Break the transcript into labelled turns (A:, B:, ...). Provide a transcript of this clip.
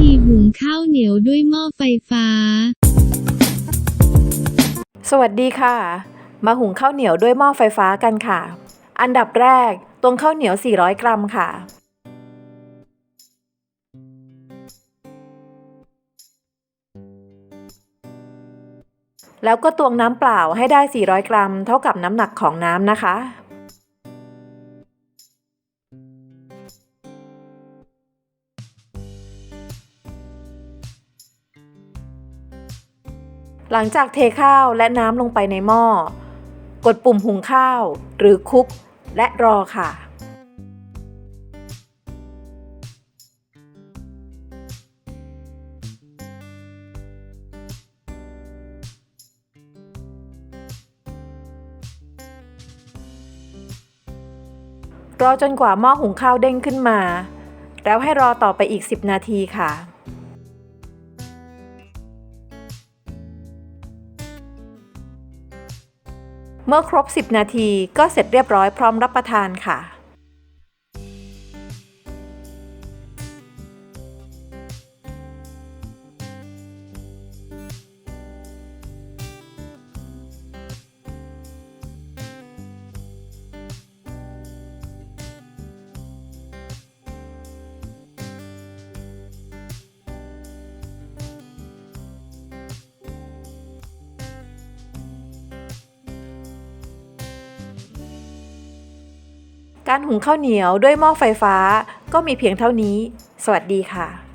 A: ธีหุงข้าวเหนียวด้วยหม้อไฟฟ้า
B: สวัสดีค่ะ มาหุงข้าวเหนียวด้วยหม้อไฟฟ้ากันค่ะ อันดับแรกตวงข้าวเหนียว 400 กรัมค่ะ แล้วก็ตวงน้ำเปล่าให้ได้ 400 กรัม เท่ากับน้ำหนักของน้ำนะคะ หลังจากเทข้าวและน้ำลงไปในหม้อ กดปุ่มหุงข้าว หรือคลุก และรอค่ะ รอจนกว่าหม้อหุงข้าวเด้งขึ้นมา แล้วให้รอต่อไปอีก 10 นาทีค่ะ เมื่อครบ 10 นาทีก็เสร็จเรียบร้อยพร้อมรับประทานค่ะ การหุงข้าวเหนียวด้วยหม้อไฟฟ้าก็มีเพียงเท่านี้ สวัสดีค่ะ